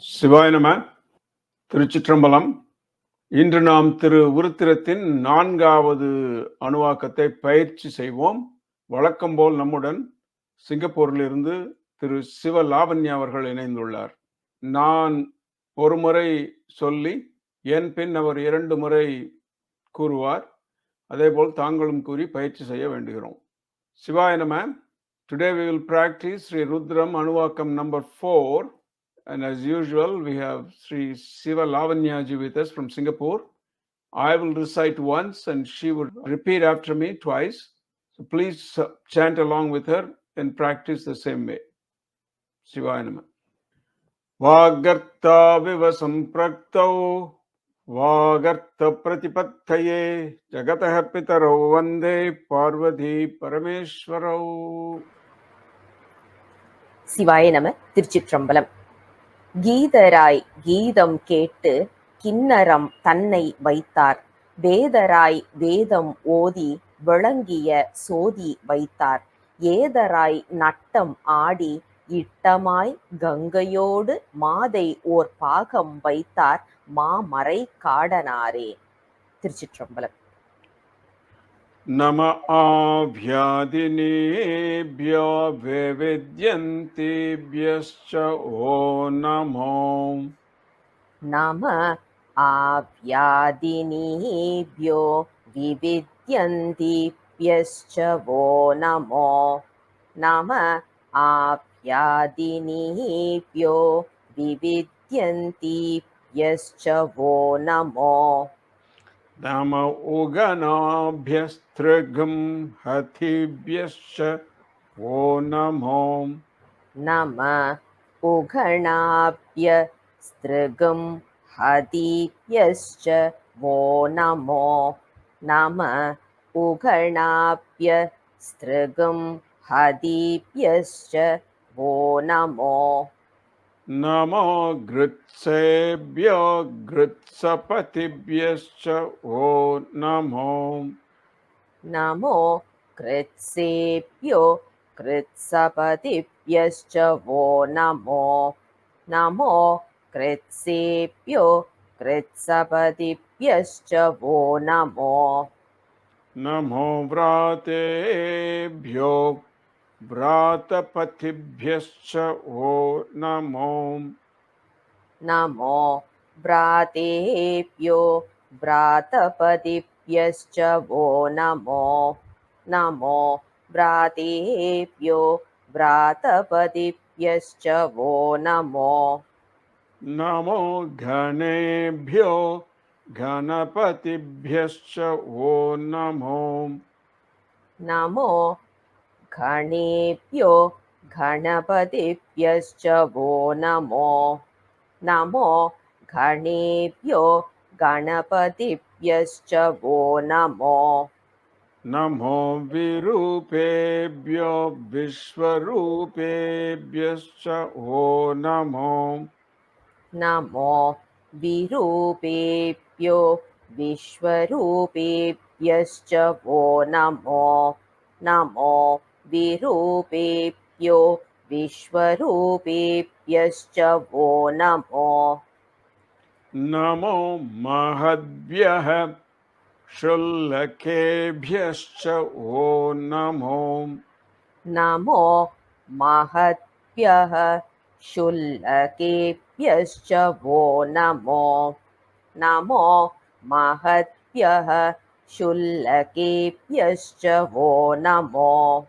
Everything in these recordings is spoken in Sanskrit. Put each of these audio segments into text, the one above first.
சிவாய நம. திருச்சிற்றம்பலம். இன்று நாம் திரு உருத்திரத்தின் நான்காவது அணுவாக்கத்தை பயிற்சி செய்வோம். வழக்கம் போல் நம்முடன் சிங்கப்பூரிலிருந்து திரு சிவ லாவண்யா அவர்கள் இணைந்துள்ளார். நான் ஒரு முறை சொல்லி என் பின் அவர் இரண்டு முறை கூறுவார். அதேபோல் தாங்களும் கூறி பயிற்சி செய்ய வேண்டுகிறோம். சிவாய நம. Today we will practice Sri Rudram அணுவாக்கம் number four And as usual, we have Sri Siva Lavanyaji with us from Singapore. I will recite once and she would repeat after me twice. So please uh, chant along with her and practice the same way. Shivaya Nama. वागर्ताविव सम्प्रक्तौ वागर्तप्रतिपत्तये जगतः पितरौ वन्दे पार्वती परमेश्वरौ சிவாய நம திருச்சிற்றம்பலம் கீதராய் கீதம் கேட்டு கிண்ணரம் தன்னை வைத்தார். வேதராய் வேதம் ஓதி விளங்கிய சோதி வைத்தார். ஏதராய் நட்டம் ஆடி இட்டமாய் கங்கையோடு மாதை ஓர் பாகம் வைத்தார் மாமறை காடனாரே. திருச்சிற்றம்பலம். नम आभ्यादिनेभ्यो वैविध्यन्तेभ्यश्च ओ नमो नम आव्यादिनीभ्यो विविद्यन्तीभ्यश्च वो नमो नम आव्यादिनीभ्यो विविद्यन्तीभ्यश्च वो नमो नम उगनाभ्यस्त्रगं हथिभ्यश्च ओ नमो। नम उघणाभ्य स्त्रिगं हदीभ्यश्च वो नमो। नम उघणाभ्य स्त्रिगं हदीभ्यश्च वो नमो नमो गृत्सेभ्यो गृत्सपतिभ्यश्च ओ नमो। नमो कृत्सेभ्यो कृत्सपतिभ्यश्च वो नमो। नमो कृत्सेभ्यो कृत्सपतिभ्यश्च वो नमो। नमो व्रातेभ्यो व्रातपतिभ्यश्च ओ नमो नमो व्रातेभ्यो व्रातपतिभ्यश्च वो नमो नमो व्रातेभ्यो व्रातपतिभ्यश्च वो नमो। नमो घनेभ्यो घनपतिभ्यश्च ओ नमो। नमो गणेभ्यो गणपतिभ्यश्च वो नमो नमो गणेभ्यो गणपतिभ्यश्च वो नमो। नमो विरूपेभ्यो विश्वरूपेभ्यश्च ओ नमो। नमो विरूपेभ्यो विश्वरूपेभ्यश्च वो नमो नमो विरूपेभ्यो विश्वरूपेभ्यश्च वो नमो। नमो महद्भ्यः शुल्लकेभ्यश्च ओ नमो। नमो महद्भ्यः शुल्लकेभ्यश्च वो नमो। नमो महद्भ्यः शुल्लकेभ्यश्च वो नमो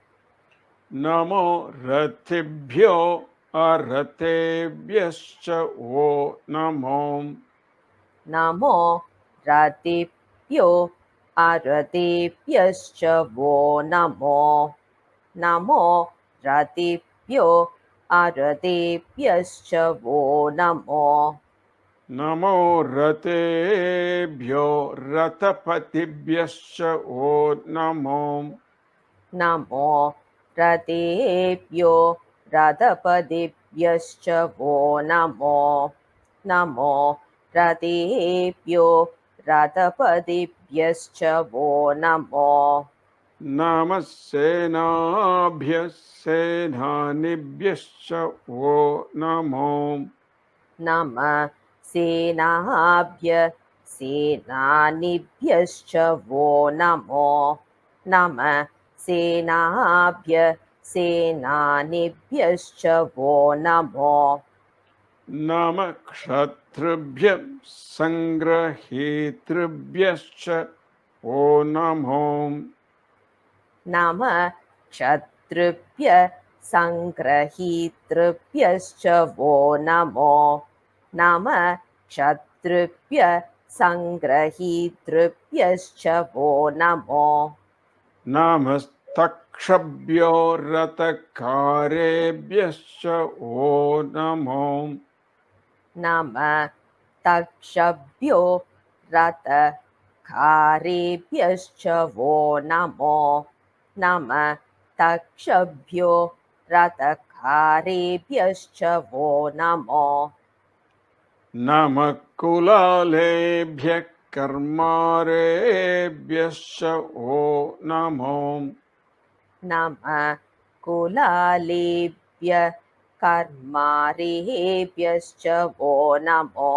नमो रथिभ्यो अरथेभ्यश्च ओ नमो। नमो रतिभ्यो अरतेभ्यश्च वो नमो। नमो रतिभ्यो अरतेभ्यश्च वो नमो। नमो रतेभ्यो रथपतिभ्यश्च ओ नमो। नमो रतेभ्यो रथपदिभ्यश्च वो नमो नमो रतेभ्यो रथपदिभ्यश्च वो नमो। नमः सेनाभ्यः सेनानिभ्यश्च वो नमो। नमः सेनाभ्य सेनानिभ्यश्च वो नमो। नमः सेनाभ्य सेनानिभ्यश्च वो नमो। नाम क्षत्रिभ्य सङ्ग्रहेतृभ्यश्च ओ नमो। नमः क्षत्रुभ्य सङ्ग्रहीतृभ्यश्च वो नमो। नमः क्षत्रुभ्य सङ्ग्रहीतृभ्यश्च वो नमो नमस्तक्षभ्यो रथकारेभ्यश्च ओ नमो। नमः तक्षभ्यो रथकारेभ्यश्च वो नमो। नमः तक्षभ्यो रथकारेभ्यश्च वो नमो। नमः कुलालेभ्यः कर्मारेभ्यश्च ओ नमो। नमः कुलालेभ्य कर्मारेभ्यश्च वो नमो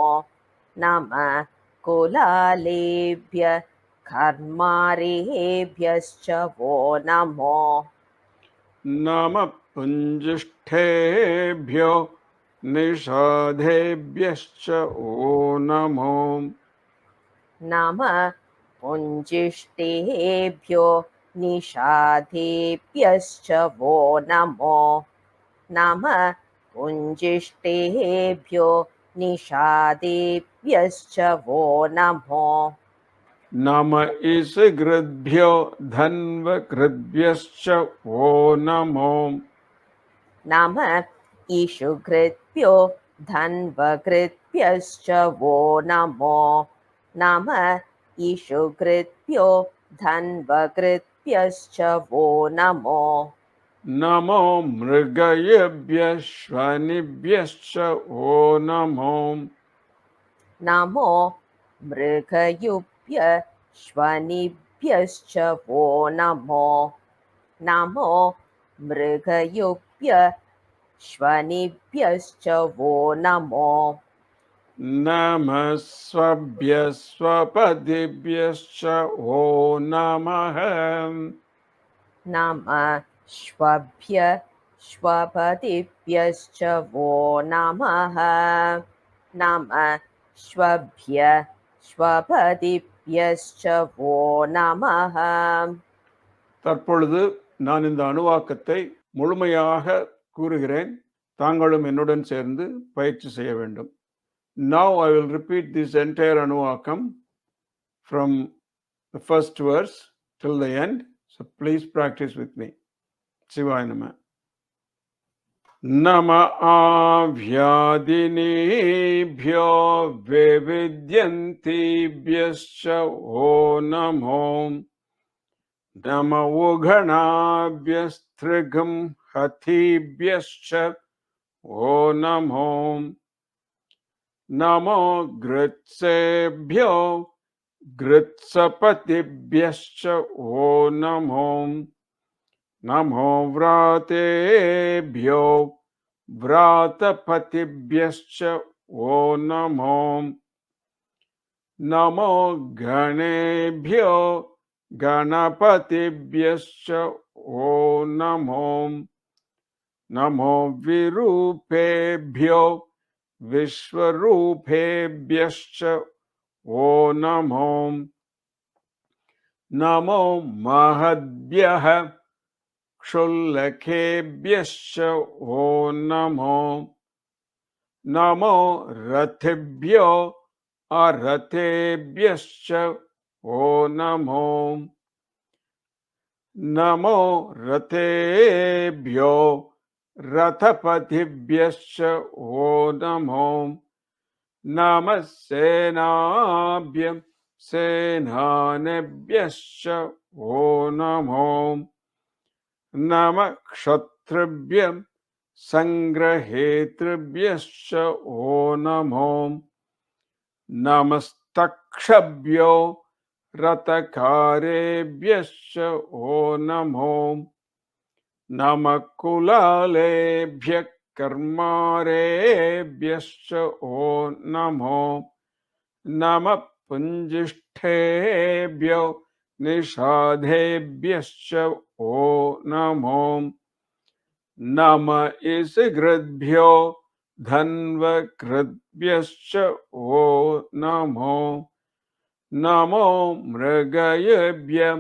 नमः कुलालेभ्य कर्मारेभ्यश्च वो नमो नमः पुञ्जिष्ठेभ्यो निषाधेभ्यश्च ओ नमो नमः पुञ्जिष्टेभ्यो निषाधेभ्यश्च वो नमो नमः पुञ्जिष्टेभ्यो निषादेभ्यश्च वो नमो। नम ईशकृद्भ्यो धन्वकृद्भ्यश्च ओ नमो। नमः ईशुकृत्भ्यो धन्वकृत्भ्यश्च वो नमो। नमः ईशुकृत्भ्यो धन्वकृत्भ्यश्च वो नमो नमो मृगयेभ्यश्वनिभ्यश्च ओ नमो नमो मृगयुभ्य श्वनिभ्यश्च वो नमो नमो मृगयुभ्य श्वनिभ्यश्च वो नमो नमः स्वभ्यस्वपदिभ्यश्च ओ नमः नमः श्वभ्य श्वपतिभ्यश्च वो नमः नमः श्वभ्य श्वपतिभ्यश्च वो नमः தற்பொழுது நான் இந்த அணுவாக்கத்தை முழுமையாக கூறுகிறேன் தாங்களும் என்னுடன் சேர்ந்து பயிற்சி செய்ய வேண்டும் Now I will repeat this entire Anuakam from the first verse till the end. So please practice with me. Sivayanama. Nama avyadini bhyo vividyanti Ho o namom. Nama ughana bhyastrigam hati bhyascha Ho namom. నమో గృత్సేభ్యో గృత్సపతిభ్యశ్చ ఓ నమో నమో వ్రాతేభ్యో వ్రాతపతిభ్యశ్చ ఓ నమో నమో గణేభ్యో గణపతిభ్యశ్చ ఓ నమో నమో విరూపేభ్యో विश्वरूपेभ्यश्च ओ नमो नमो महद्भ्यः क्षुल्लकेभ्यश्च ओ नमो नमो रथिभ्यो अरथेभ्यश्च ओ नमो नमो रथेभ्यो रथपतिभ्यश्च ओ नमो नमः सेनाभ्य सेनानेभ्यश्च ओ नमो नम क्षत्रिभ्य सङ्ग्रहेतृभ्यश्च ओ नमो नमस्तक्षभ्यो रथकारेभ्यश्च ओ नमो नम कुलालेभ्यः कर्मारेभ्यश्च ओ नमो नमः पुञ्जिष्ठेभ्यो निषाधेभ्यश्च ओ नमो नम इसकृद्भ्यो धन्वकृद्भ्यश्च ओ नमो नमो मृगयेभ्य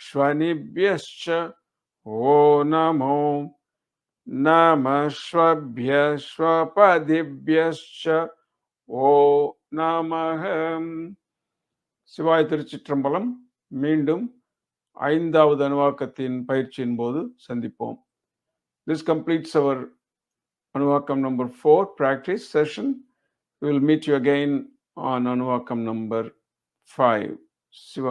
श्वनिभ्यश्च ஓ ॐ नमो नमस्वभ्यस्वपदिभ्यश्च। ஓ நமக சிவாய் திருச்சிற்றம்பலம். மீண்டும் ஐந்தாவது அணுவாக்கத்தின் பயிற்சியின் போது சந்திப்போம். This completes our அணுவாக்கம் number four practice session will meet you again on அணுவாக்கம் number five Siva